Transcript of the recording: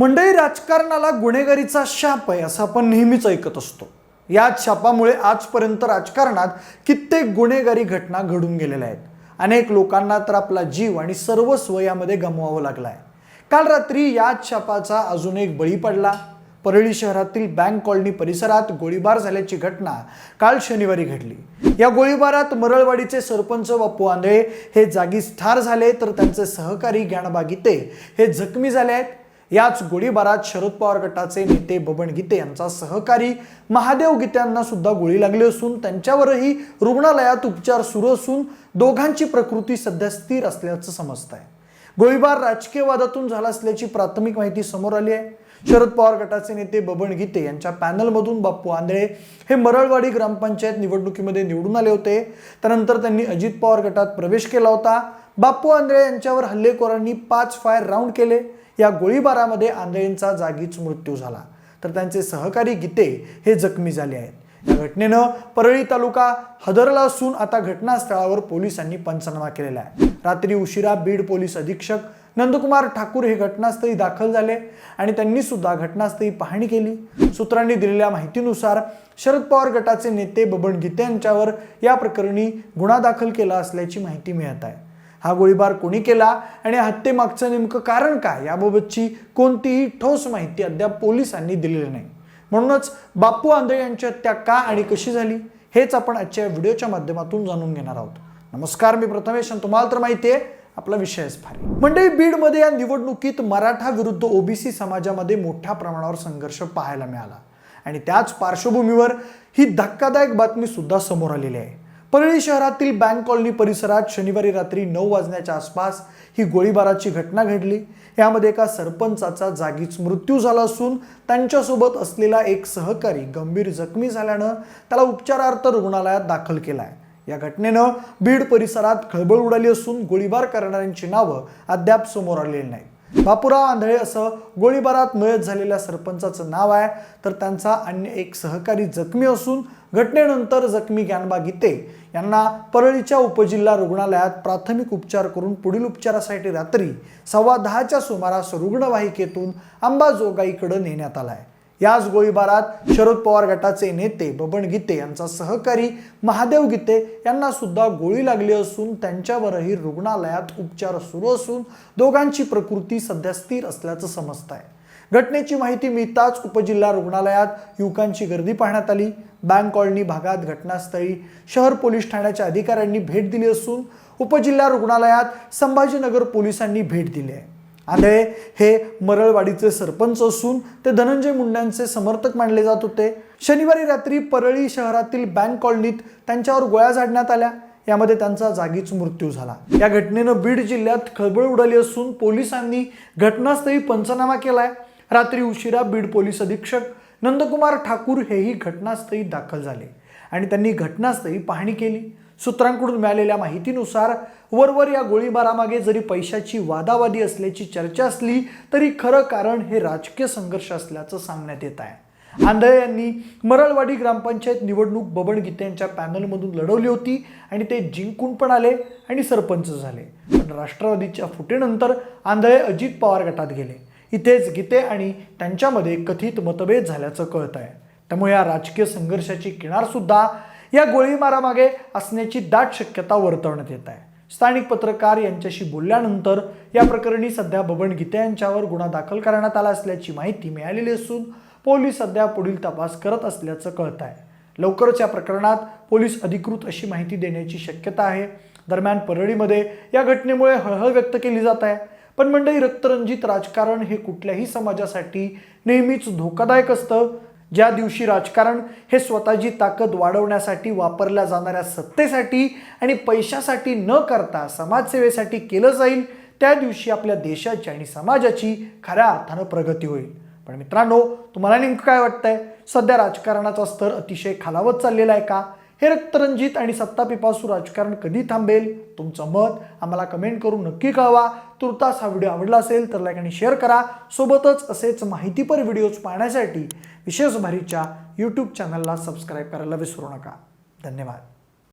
मंडळी राजकारणाला गुन्हेगारीचा शाप आहे असं आपण नेहमीच ऐकत असतो. याच शापामुळे आजपर्यंत राजकारणात कित्येक गुन्हेगारी घटना घडून गेलेल्या आहेत. अनेक लोकांना तर आपला जीव आणि सर्वस्व यामध्ये गमवावं लागलं आहे काल रात्री याच शापाचा अजून एक बळी पडला. परळी शहरातील बँक कॉलनी परिसरात गोळीबार झाल्याची घटना काल शनिवारी घडली. या गोळीबारात मरळवाडीचे सरपंच बापू आंधळे हे जागीच ठार झाले तर त्यांचे सहकारी ज्ञानबागिते हे जखमी झाले आहेत. याच गोळीबारात शरद पवार गटाचे नेते बबन गीते यांचा सहकारी महादेव गीत्यांना सुद्धा गोळी लागली असून त्यांच्यावरही रुग्णालयात उपचार सुरू असून दोघांची प्रकृती सध्या स्थिर असल्याचं समजत आहे गोळीबार राजकीय वादातून झाला असल्याची प्राथमिक माहिती समोर आली आहे. शरद पवार गटाचे नेते बबन गीते यांच्या पॅनलमधून बाप्पू आंधळे हे मरळवाडी ग्रामपंचायत निवडणुकीमध्ये निवडून आले होते. त्यानंतर त्यांनी अजित पवार गटात प्रवेश केला होता. बाप्पू आंधळे यांच्यावर हल्लेखोरांनी पाच फायर राऊंड केले. या गोळीबारामध्ये आंधळेंचा जागीच मृत्यू झाला. तर त्यांचे सहकारी गीते हे जखमी झाले आहेत. या घटनेनं परळी तालुका हदरला असून आता घटनास्थळावर पोलिसांनी पंचनामा केलेला आहे. रात्री उशिरा बीड पोलीस अधीक्षक नंदकुमार ठाकूर हे घटनास्थळी दाखल झाले आणि त्यांनी सुद्धा घटनास्थळी पाहणी केली. सूत्रांनी दिलेल्या माहितीनुसार शरद पवार गटाचे नेते बबन गीते यांच्यावर या प्रकरणी गुन्हा दाखल केला असल्याची माहिती मिळत आहे. हा गोळीबार कोणी केला आणि हत्येमागचं नेमकं कारण काय? याबाबतची कोणतीही ठोस माहिती अद्याप पोलिसांनी दिलेली नाही. म्हणूनच बापू आंधळे यांची हत्या का आणि कशी झाली? हेच आपण आजच्या व्हिडिओच्या माध्यमातून जाणून घेणार आहोत. नमस्कार मी प्रथमेश आणि तुम्हाला तर माहिती आहे आपला विषयच भारी मंडळी बीडमध्ये या निवडणुकीत मराठा विरुद्ध ओबीसी समाजामध्ये मोठ्या प्रमाणावर संघर्ष पाहायला मिळाला. आणि त्याच पार्श्वभूमीवर ही धक्कादायक बातमी सुद्धा समोर आलेली आहे. परळी शहरातील बँक कॉलनी परिसरात शनिवारी रात्री नऊ वाजण्याच्या आसपास ही गोळीबाराची घटना घडली. यामध्ये एका सरपंचाचा जागीच मृत्यू झाला असून त्यांच्यासोबत असलेला एक सहकारी गंभीर जखमी झाल्यानं त्याला उपचारार्थ रुग्णालयात दाखल केला आहे या घटनेनं बीड परिसरात खळबळ उडाली असून गोळीबार करणाऱ्यांची नावं अद्याप समोर आलेली नाहीत. बापुराव आंधळे असं गोळीबारात मयत झालेल्या सरपंचाचं नाव आहे. तर त्यांचा अन्य एक सहकारी जखमी असून घटनेनंतर जखमी ज्ञानबा गीते यांना परळीच्या उपजिल्हा रुग्णालयात प्राथमिक उपचार करून पुढील उपचारासाठी रात्री सव्वा दहाच्या सुमारास रुग्णवाहिकेतून अंबाजोगाईकडे नेण्यात आला आहे याच गोळीबारात शरद पवार गटाचे नेते बबन गीते यांचा सहकारी महादेव गीते यांना सुद्धा गोळी लागली असून त्यांच्यावरही रुग्णालयात उपचार सुरू असून दोघांची प्रकृती सध्या स्थिर असल्याचं समजत आहे. घटनेची माहिती मिळताच उपजिल्हा रुग्णालयात युवकांची गर्दी पाहण्यात आली. बँक कॉलनी भागात घटनास्थळी शहर पोलीस ठाण्याच्या अधिकाऱ्यांनी भेट दिली असून उपजिल्हा रुग्णालयात संभाजीनगर पोलिसांनी भेट दिली आहे. आले हे मरळवाडीचे सरपंच असून ते धनंजय मुंड्यांचे समर्थक मानले जात होते. शनिवारी रात्री परळी शहरातील बँक कॉलनीत त्यांच्यावर गोळ्या झाडण्यात आल्या. यामध्ये त्यांचा जागीच मृत्यू झाला. या घटनेनं बीड जिल्ह्यात खळबळ उडाली असून पोलिसांनी घटनास्थळी पंचनामा केलाय. रात्री उशिरा बीड पोलीस अधीक्षक नंदकुमार ठाकूर हेही घटनास्थळी दाखल झाले आणि त्यांनी घटनास्थळी पाहणी केली. सूत्रांकडून मिळालेल्या माहितीनुसार वरवर या गोळीबारामागे जरी पैशाची वादावादी असल्याची चर्चा असली तरी खरं कारण हे राजकीय संघर्ष असल्याचं सांगण्यात येत आहे. आंधळे यांनी मरळवाडी ग्रामपंचायत निवडणूक बबन गीते यांच्या पॅनलमधून लढवली होती आणि ते जिंकून पण आले आणि सरपंच झाले. पण राष्ट्रवादीच्या फुटेनंतर आंधळे अजित पवार गटात गेले. इथेच गीते आणि त्यांच्यामध्ये कथित मतभेद झाल्याचं कळत आहे. त्यामुळे या राजकीय संघर्षाची किनारसुद्धा या गोळीमारामागे असण्याची दाट शक्यता वर्तवण्यात येत आहे. स्थानिक पत्रकार यांच्याशी बोलल्यानंतर या प्रकरणी सध्या बबन गीते यांच्यावर गुन्हा दाखल करण्यात आला असल्याची माहिती मिळालेली असून पोलीस सध्या पुढील तपास करत असल्याचं कळत आहे. लवकरच या प्रकरणात पोलीस अधिकृत अशी माहिती देण्याची शक्यता आहे. दरम्यान परळीमध्ये या घटनेमुळे हळहळ व्यक्त केली जात आहे. पण मंडळी रक्तरंजित राजकारण हे कुठल्याही समाजासाठी नेहमीच धोकादायक असतं. ज्या दिवशी राजकारण हे स्वतःची ताकद वाढवण्यासाठी वापरल्या जाणाऱ्या सत्तेसाठी आणि पैशासाठी न करता समाजसेवेसाठी केलं जाईल त्या दिवशी आपल्या देशाची आणि समाजाची खऱ्या अर्थानं प्रगती होईल. पण मित्रांनो तुम्हाला नेमकं काय वाटतंय? सध्या राजकारणाचा स्तर अतिशय खालावत चाललेला आहे का? हे रक्तरंजित आणि सत्तापिपासू राजकारण कधी थांबेल? तुमचं मत आम्हाला कमेंट करून नक्की कळवा. तुर्तास हा व्हिडिओ आवडला असेल तर लाईक आणि शेअर करा. सोबतच असेच माहितीपर व्हिडिओज पाहण्यासाठी विशेष भारीच्या यूट्यूब चॅनलला सबस्क्राईब करायला विसरू नका. धन्यवाद.